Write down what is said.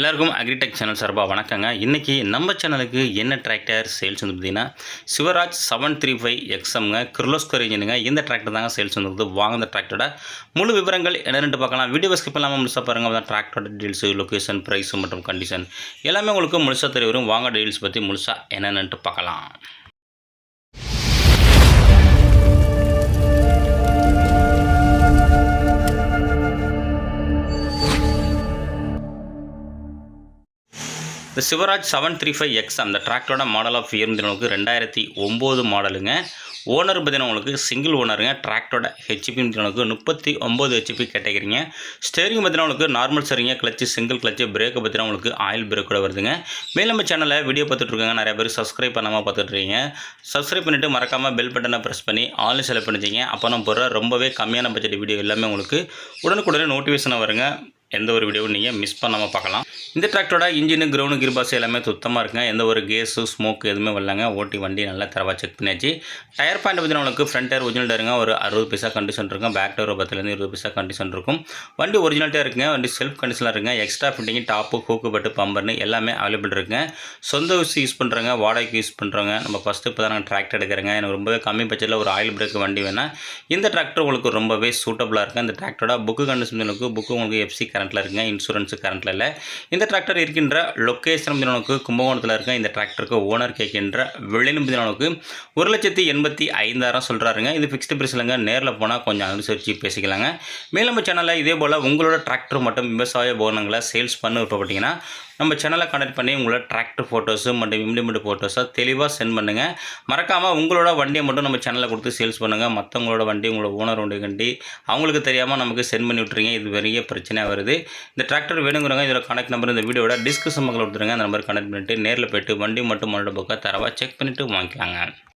எல்லாருக்கும் agritech channel சார்பாக வணக்கங்க. இன்றைக்கி நம்ம சேனலுக்கு என்ன டிராக்டர் சேல்ஸ் வந்து பார்த்தீங்கன்னா சிவராஜ் செவன் த்ரீ ஃபைவ் எக்ஸம்ங்க கிர்லோஸ்கர் இன்ஜினுங்க இந்த டிராக்டர் தாங்க சேல்ஸ் வந்து வாங்க இந்த டிராக்டரோட முழு விவரங்கள் என்னென்னு பார்க்கலாம். வீடியோ ஸ்கிப் இல்லாமல் முழுசாக பாருங்கள் அதான் டிராக்டரோட டீல்ஸு லொக்கேஷன் ப்ரைஸு மற்றும் கண்டிஷன் எல்லாமே உங்களுக்கு முழுசாக தெரிய வரும். வாங்க டீல்ஸ் பற்றி முழுசாக என்னென்னுட்டு பார்க்கலாம். இந்த Swaraj seven three five X அந்த டிராக்டரோட மாடல் ஆஃப் இயர் உங்களுக்கு ரெண்டாயிரத்தி ஒம்பது மாடலுங்க ஓனர் பார்த்தீங்கன்னா உங்களுக்கு சிங்கிள் ஓனருங்க டிராக்டரோட ஹெச்பி உங்களுக்கு முப்பத்தி ஒம்பது ஹெச்பி கேட்டகிரிங்க ஸ்டேரிங் பார்த்தீங்கன்னா உங்களுக்கு நார்மல் சரிங்க கிளச்சு சிங்கிள் கிளச்சு பிரேக்கை பார்த்தீங்கன்னா உங்களுக்கு ஆயில் பிரேக்கோட வருதுங்க. மேலும் நம்ம சேனலில் வீடியோ பார்த்துட்ருக்காங்க நிறைய பேர் சப்ஸ்கிரைப் பண்ணாமல் பார்த்துட்ருக்கீங்க சப்ஸ்கிரைப் பண்ணிவிட்டு மறக்காமல் பெல் பட்டனை ப்ரெஸ் பண்ணி ஆன்லைன் செலக்ட் பண்ணிச்சிங்க அப்போ நம்ம போகிற ரொம்பவே கம்மியான பட்ஜெட் வீடியோ எல்லாமே உங்களுக்கு உடனுக்குடனே நோட்டிஃபிகேஷன் வருங்க. எந்த ஒரு வீடியோவும் நீங்கள் மிஸ் பண்ணாமல் பார்க்கலாம். இந்த டிராக்டரோட இன்ஜினு கிரவுண்டு கிர்பாஸ் எல்லாமே சுத்தமாக இருக்குங்க. எந்த ஒரு கேஸு ஸ்மோக் எதுவுமே வரலங்க. ஓட்டி வண்டி நல்லா தரவாக செக் பண்ணியாச்சு. டயர் பாயிண்ட் பற்றி உங்களுக்கு ஃப்ரண்ட் டயர் ஒரிஜினல் டயருங்க ஒரு அறுபது பைசா கண்டிஷன் இருக்கும். பேக் டயர் பத்துலேருந்து இருபது பைசா கண்டிஷன் இருக்கும். வண்டி ஒரிஜினல்ட்டாக இருக்குங்க. வண்டி செல்ஃப் கண்டிஷனாக இருக்குங்க. எக்ஸ்ட்ரா ஃபிட்டிங் டாப்பு ஹூக்கு பட்டு பம்பர்னு எல்லாமே அவைலபிள் இருக்குங்க. சொந்த யூஸ் யூஸ் பண்ணுறங்க வாடகைக்கு யூஸ் பண்ணுறவங்க நம்ம ஃபஸ்ட்டு இப்போ தான் நாங்கள் டிராக்டர் எடுக்கிறேங்க. எனக்கு ரொம்பவே கம்மி பட்ஜெட்டில் ஒரு ஆயில் பிரேக் வண்டி வேணால் இந்த டிராக்டர் உங்களுக்கு ரொம்பவே சூட்டபுளாக இருக்குது இந்த டிராக்டரோட புக்கு கண்டிஷன் உங்களுக்கு புக்கு உங்களுக்கு எஃப்சி கரண்ட்டில் இருக்குங்க இன்சூரன்ஸு கரண்ட்டில் இல்லை. இந்த டிராக்டர் இருக்கின்ற லொக்கேஷன் உங்களுக்கு கும்பகோணத்தில் இருக்க இந்த டிராக்டருக்கு ஓனர் கேட்கின்ற விலையும் உங்களுக்கு ஒரு லட்சத்தி எண்பத்தி ஐந்தாயிரம் சொல்கிறாருங்க இது ஃபிக்ஸ்டு பிரைஸ் இல்லைங்க. நேரில் போனால் கொஞ்சம் அனுசரித்து பேசிக்கலாங்க. மேலும் நம்ம சேனலில் இதே போல் உங்களோட டிராக்டர் மற்றும் விவசாய போனங்களை சேல்ஸ் பண்ண விருப்பப்பட்டீங்கன்னா நம்ம சேனலை கனெக்ட் பண்ணி உங்களோட டிராக்டர் ஃபோட்டோஸு மற்றும் இம்ப்ளிமெண்ட் ஃபோட்டோஸை தெளிவாக சென்ட் பண்ணுங்கள் மறக்காமல் உங்களோட வண்டியை மட்டும் நம்ம சேனலில் கொடுத்து சேல்ஸ் பண்ணுங்கள் மற்றவங்களோட வண்டி உங்களோட ஓனர் வண்டி வண்டி அவங்களுக்கு தெரியாமல் நமக்கு சென்ட் பண்ணி விட்ருங்க இது பெரிய பிரச்சனையாக வருது. இந்த டிராக்டர் வேணுங்கிறவங்க இதோட கனெக்ட் நம்பர் இந்த வீடியோட டிஸ்கிரிப்ஷன் பக்கத்தில் கொடுத்துருங்க. அந்த நம்பர் கனெக்ட் பண்ணிட்டு நேரில் போய்ட்டு வண்டி மட்டும் மன்னோட பக்கம் தரவாக செக் பண்ணிவிட்டு வாங்கிக்கலாங்க